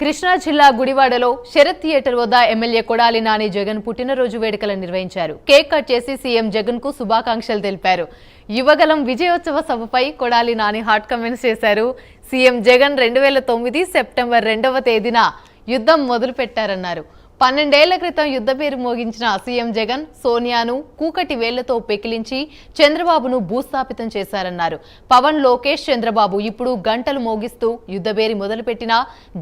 కృష్ణా జిల్లా గుడివాడలో శరత్ థియేటర్ వద్ద ఎమ్మెల్యే కొడాలి నాని జగన్ పుట్టినరోజు వేడుకలు నిర్వహించారు. కేక్ కట్ చేసి సీఎం జగన్కు శుభాకాంక్షలు తెలిపారు. యువగలం విజయోత్సవ సభపై కొడాలి నాని హాట్ కమెంట్స్ చేశారు. సీఎం జగన్ రెండు వేల తొమ్మిది సెప్టెంబర్ రెండవ తేదీన యుద్ధం మొదలుపెట్టారన్నారు. పన్నెండేళ్ళ క్రితం యుద్ధ పేరు మోగించిన సీఎం జగన్ సోనియాను కూకటి వేళ్ళతో పెకిలించి చంద్రబాబును భూస్థాపితం చేశారన్నారు. పవన్ లోకేష్ చంద్రబాబు ఇప్పుడు గంటలు మోగిస్తూ యుద్ధబేరి మొదలుపెట్టిన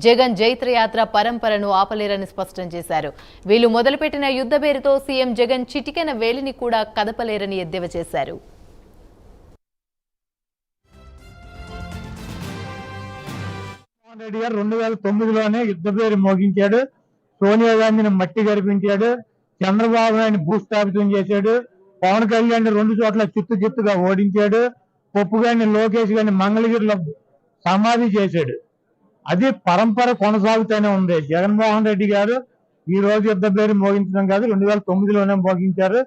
జగన్ జైత్రయాత్ర పరంపరను ఆపలేరని స్పష్టం చేశారు. వీళ్ళు మొదలుపెట్టిన యుద్ధబేరుతో సీఎం జగన్ చిటికెన వేలిని కూడా కదపలేరని ఎద్దేవా చేశారు. రెండు వేల తొమ్మిదిలోనే యుద్ధ పేరు మోగించాడు. సోనియా గాంధీని మట్టి గడిపించాడు చంద్రబాబు నాయుడు భూస్థాపితం చేశాడు పవన్ కళ్యాణ్ రెండు చోట్ల చిత్తు చిత్తుగా ఓడించాడు పప్పు గారిని లోకేష్ గారిని మంగళగిరిలో సమాధి చేశాడు. అది పరంపర కొనసాగుతూనే ఉంది. జగన్మోహన్ రెడ్డి గారు ఈ రోజు యుద్ధ పేరు మోగించడం కాదు రెండు వేల తొమ్మిదిలోనే మోగించారు.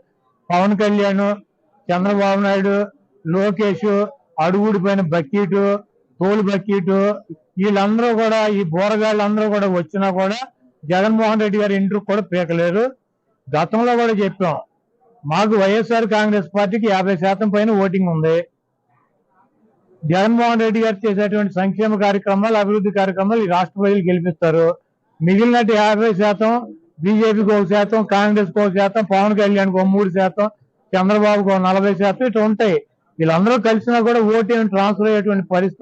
పవన్ కళ్యాణ్ చంద్రబాబు నాయుడు లోకేష్ అడుగుడి పైన బకీటు తోలు బకీటు వీళ్ళందరూ కూడా ఈ బోరగాళ్ళందరూ కూడా వచ్చినా కూడా జగన్మోహన్ రెడ్డి గారి ఇంటర్ కూడా పీకలేరు గతంలో కూడా చెప్పాం. మాకు వైఎస్ఆర్ కాంగ్రెస్ పార్టీకి యాభై శాతం పైన ఓటింగ్ ఉంది. జగన్మోహన్ రెడ్డి గారు చేసేటువంటి సంక్షేమ కార్యక్రమాలు అభివృద్ధి కార్యక్రమాలు ఈ రాష్ట్ర ప్రజలు గెలిపిస్తారు. మిగిలినట్టు యాభై శాతం బీజేపీకి ఒక శాతం కాంగ్రెస్ ఒక శాతం పవన్ కళ్యాణ్కి ఒక మూడు శాతం చంద్రబాబుకు ఒక నలభై శాతం ఇట్లా ఉంటాయి. వీళ్ళందరూ కలిసినా కూడా ఓటు ట్రాన్స్ఫర్ అయ్యేటువంటి పరిస్థితి